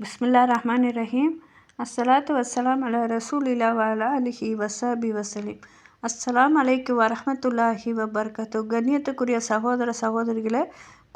பிஸ்மில்லா ரஹ்மான் ரஹீம் அஸ்ஸலாத்து வஸ்ஸலாம் அல ரசூலில்லா வாலா அலிஹி வசாபி வசலிம் அஸ்ஸலாம் அலைக்கு வரமத்துல்லாஹி வபர்கத்து. கண்ணியத்துக்குரிய சகோதர சகோதரிகளை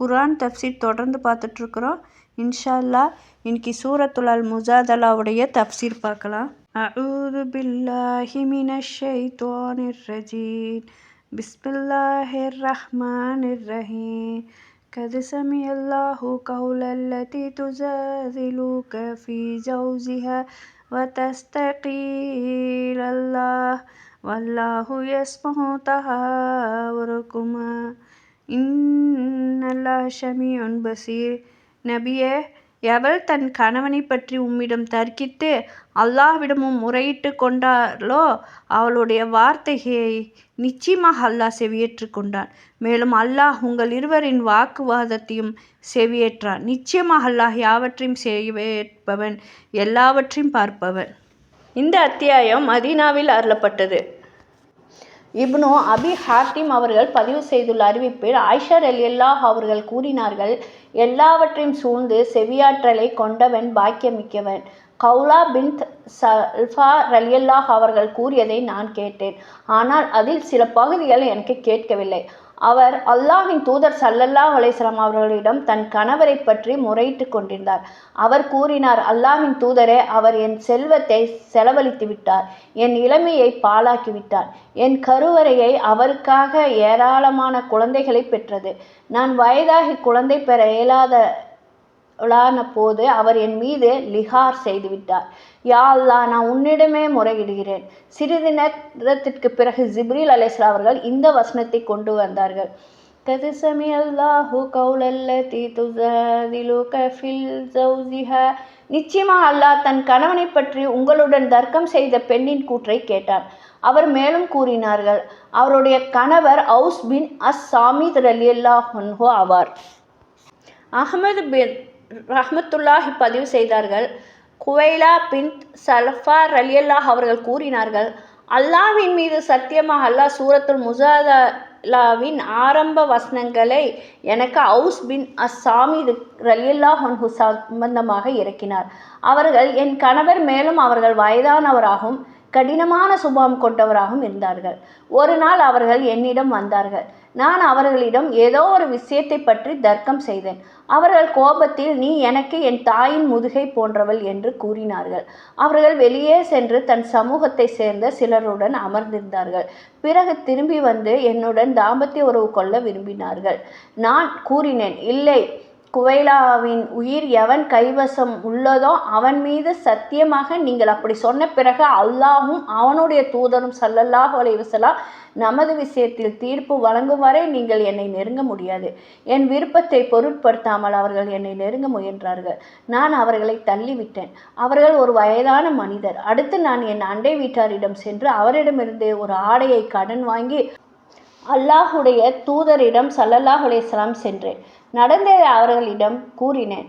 குரான் தப்சீர் தொடர்ந்து பார்த்துட்ருக்குறோம். இன்ஷா அல்லாஹ் இன்னைக்கு சூரத்துலால் முஜாதலாவுடைய தப்சீர் பார்க்கலாம். அஊது பில்லாஹி மினஷ் ஷைத்தானிர் ரஜீம். பிஸ்மில்லாஹிர் ரஹ்மானிர் ரஹீம். قد سمع الله قول التي تجادلك في جوزها وتستقيل الله والله يسمع تهاوركما إن الله سميع بصير. نبيه எவள் தன் கணவனை பற்றி உம்மிடம் தர்க்கித்து அல்லாஹ்விடமும் முறையிட்டு கொண்டாளோ அவளுடைய வார்த்தையை நிச்சயமாக அல்லாஹ் செவியேற்று கொண்டான். மேலும் அல்லாஹ் உங்கள் இருவரின் வாக்குவாதத்தையும் செவியேற்றான். நிச்சயமாக அல்லாஹ் யாவற்றையும் செவியேற்பவன் எல்லாவற்றையும் பார்ப்பவன். இந்த அத்தியாயம் மதீனாவில் அருளப்பட்டது. இப்னு அபி ஹாத்திம் அவர்கள் பதிவு செய்துள்ள அறிவிப்பில் ஆயிஷர் அலியல்லாஹ் அவர்கள் கூறினார்கள் எல்லாவற்றையும் சூழ்ந்து செவியாற்றலை கொண்டவன் பாக்கியமிக்கவன். கௌலா பின் சல்ஃபா ரலியல்லாஹ் அவர்கள் கூறியதை நான் கேட்டேன். ஆனால் அதில் சில பகுதிகள் எனக்கு கேட்கவில்லை. அவர் அல்லாஹின் தூதர் சல்லல்லா அலைசலாம் அவர்களிடம் தன் கணவரை பற்றி முறையிட்டு கொண்டிருந்தார். அவர் கூறினார் அல்லாஹின் தூதரே அவர் என் செல்வத்தை செலவழித்து விட்டார். என் இளமையை பாழாக்கி விட்டார். என் கருவறையை அவருக்காக ஏராளமான குழந்தைகளை பெற்றது. நான் வயதாகி குழந்தை பெற இயலாத போது அவர் என் மீது லிஹார் செய்துவிட்டார் யா அல்லா நான் உன்னிடமே முறையிடுகிறேன். சிறிது நேரத்திற்கு பிறகு ஜிப்ரீல் அலேஸ்லா அவர்கள் இந்த வசனத்தை கொண்டு வந்தார்கள். கது சமி அல்லாஹு கவுலல்லதி துசாதிலுக ஃபில் ஜௌஜிஹா நிச்சயமாக அல்லாஹ் தன் கணவனை பற்றி உங்களுடன் தர்க்கம் செய்த பெண்ணின் கூற்றை கேட்டார் அவர் மேலும் கூறினார்கள் அவருடைய கணவர் அவுஸ் பின் அஸ் சாமித் அலி ஹொன்ஹோ ஆவார். அகமது பின் ரஹமத்துல்லாஹி பதிவு செய்தார்கள் குவைலா பின் சல்ஃபா ரலியல்லாஹ் அவர்கள் கூறினார்கள் அல்லாவின் மீது சத்தியமாக அல்லாஹ் சூரத்துல் முசாதலாவின் ஆரம்ப வசனங்களை எனக்கு அவுஸ் பின் அஸ்ஸாமி ரலியல்லாஹ் ஹுசா சம்பந்தமாக இறக்கினார். அவர்கள் என் கணவர் மேலும் அவர்கள் வயதானவராகவும் கடினமான சுபாவம் கொண்டவராகவும் இருந்தார்கள். ஒரு நாள் அவர்கள் என்னிடம் வந்தார்கள். நான் அவர்களிடம் ஏதோ ஒரு விஷயத்தை பற்றி தர்க்கம் செய்தேன். அவர்கள் கோபத்தில் நீ எனக்கு என் தாயின் முதுகை போன்றவள் என்று கூறினார்கள். அவர்கள் வெளியே சென்று தன் சமூகத்தை சேர்ந்த சிலருடன் அமர்ந்திருந்தார்கள். பிறகு திரும்பி வந்து என்னுடன் தாம்பத்திய உறவு கொள்ள விரும்பினார்கள். நான் கூறினேன் இல்லை குவைலாவின் உயிர் எவன் கைவசம் உள்ளதோ அவன் மீது சத்தியமாக நீங்கள் அப்படி சொன்ன பிறகு அல்லாஹும் அவனுடைய தூதரும் சல்லல்லாஹ் அலைவசலா நமது விஷயத்தில் தீர்ப்பு வழங்கும் வரை நீங்கள் என்னை நெருங்க முடியாது. என் விருப்பத்தை பொருட்படுத்தாமல் அவர்கள் என்னை நெருங்க முயன்றார்கள். நான் அவர்களை தள்ளிவிட்டேன். அவர்கள் ஒரு வயதான மனிதர். அடுத்து நான் என் அண்டை வீட்டாரிடம் சென்று அவரிடமிருந்து ஒரு ஆடையை கடன் வாங்கி அல்லாஹுடைய தூதரிடம் சல்லல்லாஹ் அலையாம் சென்றேன். நடந்ததை அவர்களிடம் கூறினேன்.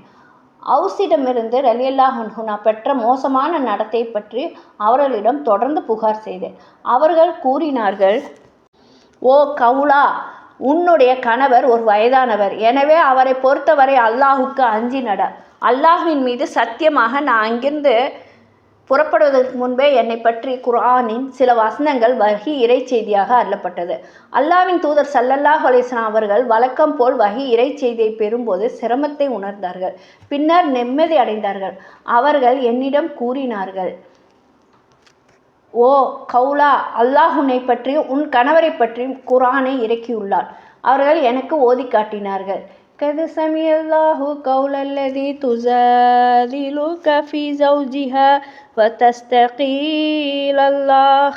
அவுசிடமிருந்து ரலியல்லாஹன்ஹு நான் பெற்ற மோசமான நடத்தை பற்றி அவர்களிடம் தொடர்ந்து புகார் செய்தேன். அவர்கள் கூறினார்கள் ஓ கவுலா உன்னுடைய கணவர் ஒரு வயதானவர். எனவே அவரை பொறுத்தவரை அல்லாஹுக்கு அஞ்சி நட. அல்லாஹின் மீது சத்தியமாக நான் அங்கிருந்து புறப்படுவதற்கு முன்பே என்னை பற்றி குர்ஆனின் சில வசனங்கள் வகி இறை செய்தியாக அள்ளப்பட்டது. அல்லாவின் தூதர் சல்லல்லாஹ் அலிஸ்லாம் அவர்கள் வழக்கம் போல் வகி இறை செய்தியை பெறும்போது சிரமத்தை உணர்ந்தார்கள். பின்னர் நிம்மதி அடைந்தார்கள். அவர்கள் என்னிடம் கூறினார்கள் ஓ கவுலா அல்லாஹ் உன்னை பற்றியும் உன் கணவரை பற்றியும் குரானை இறக்கியுள்ளார். அவர்கள் எனக்கு ஓதி காட்டினார்கள். قد سمع الله قول الذي تجادلك في زوجها وتستقي إلى الله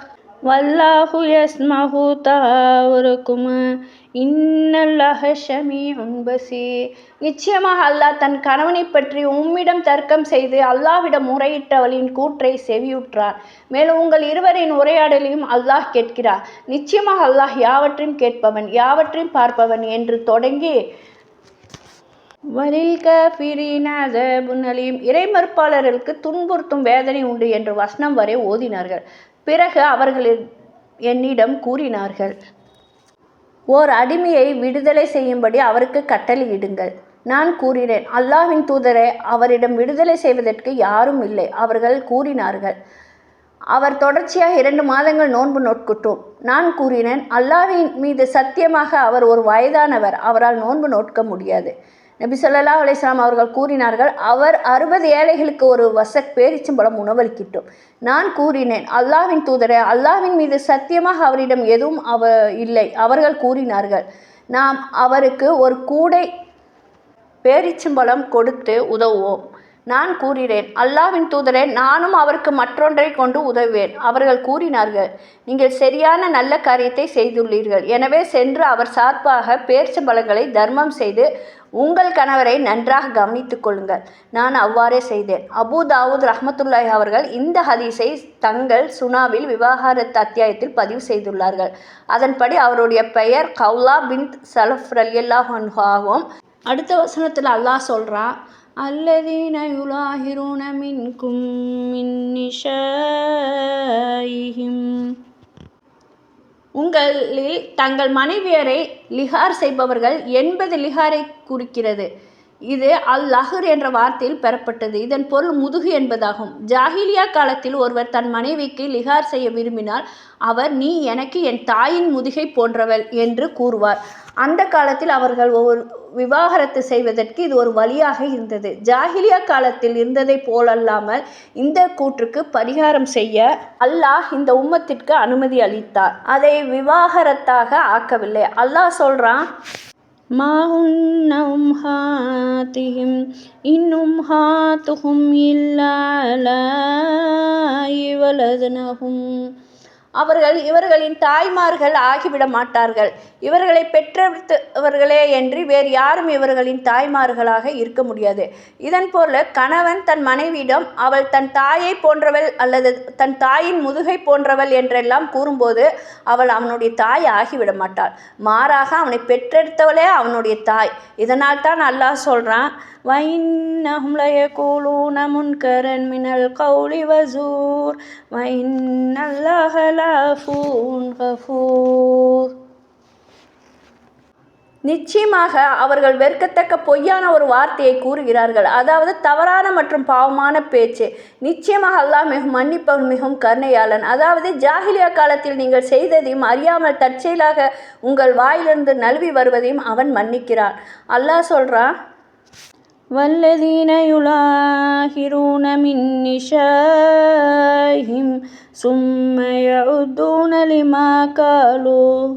والله يسمع تهاوركما إن الله سميع بصير நிச்சயமாக அல்லாஹ் தன் கணவனை பற்றி உம்மிடம் தர்க்கம் செய்து அல்லாஹ்விடம் முறையிட்டவளின் கூற்றை செவியுற்றார் மேலும் உங்கள் இருவரின் உரையாடலையும் அல்லாஹ் கேட்கிறார் நிச்சயமாக அல்லாஹ் யாவற்றையும் கேட்பவன் யாவற்றையும் பார்ப்பவன் என்று தொடங்கி வலில் கஃபிரீன அஸாபுன் அலீம். இறைமறுப்பாளர்களுக்கு துன்புறுத்தும் வேதனை உண்டு என்று வசனம் வரை ஓதினார்கள். பிறகு அவர்கள் என்னிடம் கூறினார்கள் ஓர் அடிமையை விடுதலை செய்யும்படி அவருக்கு கட்டளையிடுங்கள். நான் கூறினேன் அல்லாஹ்வின் தூதரை அவரிடம் விடுதலை செய்வதற்கு யாரும் இல்லை. அவர்கள் கூறினார்கள் அவர் தொடர்ச்சியாக இரண்டு மாதங்கள் நோன்பு நோட்கட்டும். நான் கூறினேன் அல்லாவின் மீது சத்தியமாக அவர் ஒரு வயதானவர். அவரால் நோன்பு நோட்க முடியாது. நபி ஸல்லல்லாஹு அலிஸ்லாம் அவர்கள் கூறினார்கள் அவர் அறுபது ஏழைகளுக்கு ஒரு வசக் பேரிச்சம்பழம் உணவளிக்கிட்டோம் நான் கூறினேன் அல்லாஹ்வின் தூதரே அல்லாஹ்வின் மீது சத்தியமாக அவரிடம் எதுவும் அவ இல்லை அவர்கள் கூறினார்கள். நாம் அவருக்கு ஒரு கூடை பேரிச்சம்பழம் கொடுத்து உதவுவோம். நான் கூறினேன் அல்லாவின் தூதரே நானும் அவருக்கு மற்றொன்றை கொண்டு உதவுவேன். அவர்கள் கூறினார்கள் நீங்கள் சரியான நல்ல காரியத்தை செய்துள்ளீர்கள். எனவே சென்று அவர் சார்பாக பேரிச்சம்பழங்களை தர்மம் செய்து உங்கள் கணவரை நன்றாக கவனித்துக் கொள்ளுங்கள். நான் அவ்வாறே செய்தேன். அபு தாவூத் ரஹமத்துல்லாய் அவர்கள் இந்த ஹதீஸை தங்கள் சுனாவில் விவாகரத்து அத்தியாயத்தில் பதிவு செய்துள்ளார்கள். அதன்படி அவருடைய பெயர் கவுலா பின் சலஃப் ரலியல்லாஹு ஆகும். அடுத்த வசனத்தில் அல்லாஹ் சொல்கிறான் அல்லதீன யுலாஹிரூன மின் நிஷாயிஹிம் உங்களில் தங்கள் மனைவியரை லிஹார் செய்பவர்கள் எண்பது லிஹாரை குறிக்கிறது. இது அல் லஹர் என்ற வார்த்தையில் பெறப்பட்டது. இதன் பொருள் முதுகு என்பதாகும். ஜாஹிலியா காலத்தில் ஒருவர் தன் மனைவிக்கு லிஹார் செய்ய விரும்பினால் அவர் நீ எனக்கு என் தாயின் முதுகை போன்றவள் என்று கூறுவார். அந்த காலத்தில் அவர்கள் ஒரு விவாகரத்து செய்வதற்கு இது ஒரு வழியாக இருந்தது. ஜாஹிலியா காலத்தில் இருந்ததை போலல்லாமல் இந்த கூற்றுக்கு பரிகாரம் செய்ய அல்லாஹ் இந்த உம்மத்திற்கு அனுமதி அளித்தார். அதை விவாகரத்தாக ஆக்கவில்லை. அல்லாஹ் சொல்றான் மாஹுன்ன உம்ஹாத்திஹிம் இன் உம்ஹாத்துஹும் இல்லா இவலதுனஹும் அவர்கள் இவர்களின் தாய்மார்கள் ஆகிவிட மாட்டார்கள் இவர்களை பெற்றவர்களே என்று வேறு யாரும் இவர்களின் தாய்மார்களாக இருக்க முடியாது. இதன் போல கணவன் தன் மனைவியிடம் அவள் தன் தாயை போன்றவள் அல்லது தன் தாயின் முதுகை போன்றவள் என்றெல்லாம் கூறும்போது அவள் அவனுடைய தாய் ஆகிவிட மாட்டாள் மாறாக அவனை பெற்றெடுத்தவளே அவனுடைய தாய். இதனால் தான் அல்லாஹ் சொல்கிறான் وإنهم ليقولون منكرا من القول وزور وإن الله لعفو غفور நிச்சயமாக அவர்கள் வெறுக்கத்தக்க பொய்யான ஒரு வார்த்தையை கூறுகிறார்கள் அதாவது தவறான மற்றும் பாவமான பேச்சு நிச்சயமாக அல்லாஹ் மிகவும் மன்னிப்பவன் மிகவும் கருணையாளன் அதாவது ஜாகிலியா காலத்தில் நீங்கள் செய்ததையும் அறியாமல் தற்செயலாக உங்கள் வாயிலிருந்து நழுவி வருவதையும் அவன் மன்னிக்கிறான் அல்லாஹ் சொல்கிறான் والذين يلاهرون من نسائهم ثم يعودون لما قالوا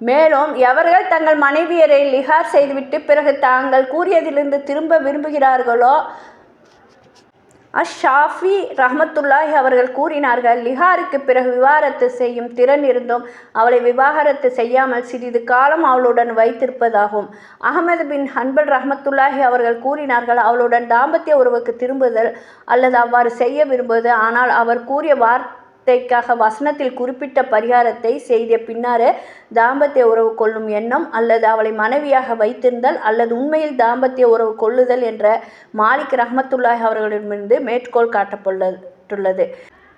மேலும் எவர்கள் தங்கள் மனைவியரை லிஹார் செய்துவிட்டு பிறகு தாங்கள் கூறியதிலிருந்து திரும்ப விரும்புகிறார்களோ அஷாஃபி ரஹமத்துல்லாஹி அவர்கள் கூறினார்கள் லிஹாருக்கு பிறகு விவாகரத்து செய்யும் திறன் இருந்தும் அவளை விவாகரத்து செய்யாமல் சிறிது காலம் அவளுடன் வைத்திருப்பதாகும். அகமது பின் ஹன்பல் ரஹமத்துல்லாஹி அவர்கள் கூறினார்கள் அவளுடன் தாம்பத்திய உறவுக்கு திரும்புதல் அல்லது அவ்வாறு செய்ய விரும்புவது ஆனால் அவர் கூறிய வார்த்தைக்காக வசனத்தில் குறிப்பிட்ட பரிகாரத்தை செய்த பின்னாரே தாம்பத்திய உறவு கொள்ளும் எண்ணம் அல்லது அவளை மனைவியாக வைத்திருந்தல் அல்லது உண்மையில் தாம்பத்திய உறவு கொள்ளுதல் என்ற மாலிக் ரஹமத்துல்லாஹ் அவர்களிடமிருந்து மேற்கோள் காட்டப்பட்டுள்ளது.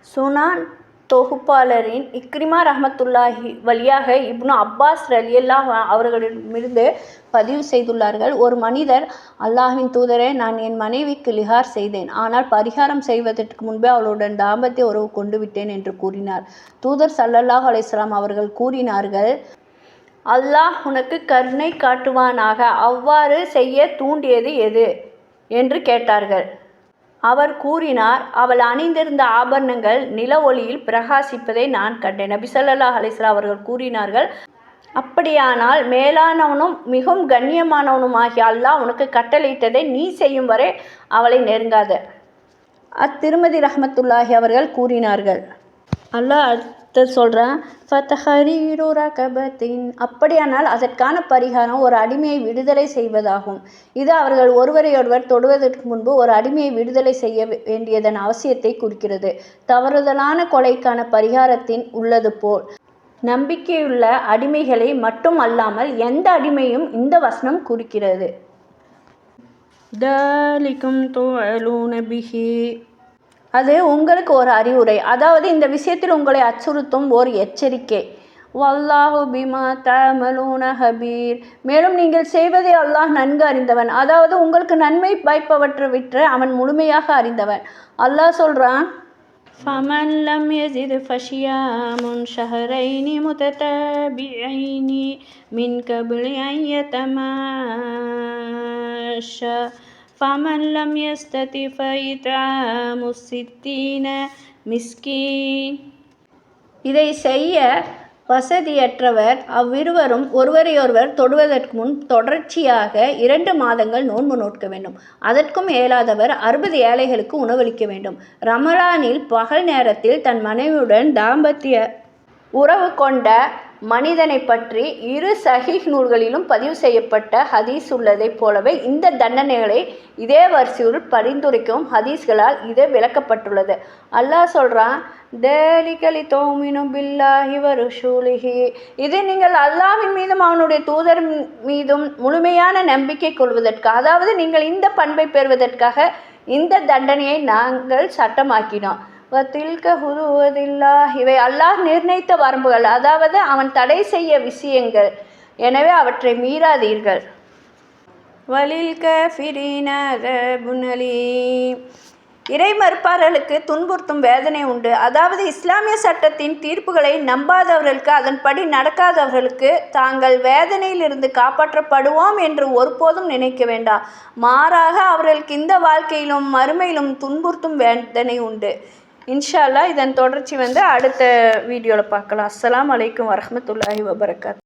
சுனான் தொகுப்பாளரின் இக்ரிமா ரஹமத்துல்லாஹி வழியாக இப்னு அப்பாஸ் ரலியல்லா அவர்களிடமிருந்து பதிவு செய்துள்ளார்கள். ஒரு மனிதர் அல்லாஹின் தூதரே நான் என் மனைவிக்கு லிஹார் செய்தேன். ஆனால் பரிகாரம் செய்வதற்கு முன்பே அவளுடன் தாம்பத்திய உறவு கொண்டு விட்டேன் என்று கூறினார். தூதர் சல்லல்லாஹ் அலிஸ்லாம் அவர்கள் கூறினார்கள் அல்லாஹ் உனக்கு கருணை காட்டுவானாக. அவ்வாறு செய்ய தூண்டியது எது? என்று கேட்டார்கள். அவர் கூறினார் அவள் அணிந்திருந்த ஆபரணங்கள் நில ஒளியில் பிரகாசிப்பதை நான் கண்டேன். நபிசல்லா அலிஸ்லா அவர்கள் கூறினார்கள் அப்படியானால் மேலானவனும் மிகவும் கண்ணியமானவனுமாகிய அல்லாஹ் உனக்கு கட்டளையிட்டதை நீ செய்யும் வரை அவளை நெருங்காத. அத்திருமதி ரஹமத்துல்லாஹி அவர்கள் கூறினார்கள் அல்லாஹ் சொல்கிறான் ஃபத்தஹரீரு ரகபத்தின். அப்படியானால் அதற்கான பரிகாரம் ஒரு அடிமையை விடுதலை செய்வதாகும். இது அவர்கள் ஒருவரையொருவர் தொடுவதற்கு முன்பு ஒரு அடிமையை விடுதலை செய்ய வேண்டியதன் அவசியத்தை குறிக்கிறது. தவறுதலான கொலைக்கான பரிகாரத்தின் உள்ளது போல். நம்பிக்கையுள்ள அடிமைகளை மட்டும் அல்லாமல் எந்த அடிமையும் இந்த வசனம் குறிக்கிறது. தாலிக்கும் துஅலூன பிஹி அது உங்களுக்கு ஒரு அறிவுரை அதாவது இந்த விஷயத்தில் உங்களை அச்சுறுத்தும் ஒரு எச்சரிக்கை வல்லாஹு பிமா தமலூன ஹபீர் மேலும் நீங்கள் செய்வதை அல்லாஹ் நன்கு அறிந்தவன் அதாவது உங்களுக்கு நன்மை வாய்ப்பவற்றை விற்று அவன் முழுமையாக அறிந்தவன் அல்லாஹ் சொல்கிறான் فمن لم يزد فصيام شهرين متتابعين من قبل أن يتماشى فمن لم يستطع فإطعام الستين مسكين இதை செய்ய வசதியற்றவர் அவ்விருவரும் ஒருவரையொருவர் தொடுவதற்கு முன் தொடர்ச்சியாக இரண்டு மாதங்கள் நோன்பு நோட்க வேண்டும் அதற்கும் இயலாதவர் அறுபது ஏழைகளுக்கு உணவளிக்க வேண்டும் ரமலானில் பகல் நேரத்தில் தன் மனைவியுடன் தாம்பத்திய உறவு கொண்ட மனிதனை பற்றி இரு சஹீஹ் நூல்களிலும் பதிவு செய்யப்பட்ட ஹதீஸ் உள்ளதைப் போலவே இந்த தண்டனைகளை இதே வரிசையில் பரிந்துரைக்கும் ஹதீஸ்களால் இது விளக்கப்பட்டுள்ளது. அல்லாஹ் சொல்கிறான் தேலிகலி தோமினும் பில்லாஹி வருஷூலிஹி இது நீங்கள் அல்லாவின் மீதும் அவனுடைய தூதர் மீதும் முழுமையான நம்பிக்கை கொள்வதற்கு அதாவது நீங்கள் இந்த பண்பை பெறுவதற்காக இந்த தண்டனையை நாங்கள் சட்டமாக்கினோம். வத்தில்க ஹுருவதில்லா இவை அல்லாஹ் நிர்ணயித்த வரம்புகள். அதாவது அவன் தடை செய்ய விஷயங்கள். எனவே அவற்றை மீறாதீர்கள். வலில் கஃபிரீன இறை மறுப்பாளர்களுக்கு துன்புறுத்தும் வேதனை உண்டு. அதாவது இஸ்லாமிய சட்டத்தின் தீர்ப்புகளை நம்பாதவர்களுக்கு அதன்படி நடக்காதவர்களுக்கு தாங்கள் வேதனையிலிருந்து காப்பாற்றப்படுவோம் என்று ஒருபோதும் நினைக்க வேண்டாம். மாறாக அவர்களுக்கு இந்த வாழ்க்கையிலும் மறுமையிலும் துன்புறுத்தும் வேதனை உண்டு. இன்ஷால்லா இதன் தொடர்ச்சி வந்து அடுத்த வீடியோவில் பார்க்கலாம். அஸ்லாம் அலைக்கும் வரமத்துல்லாஹி வபரகாத்.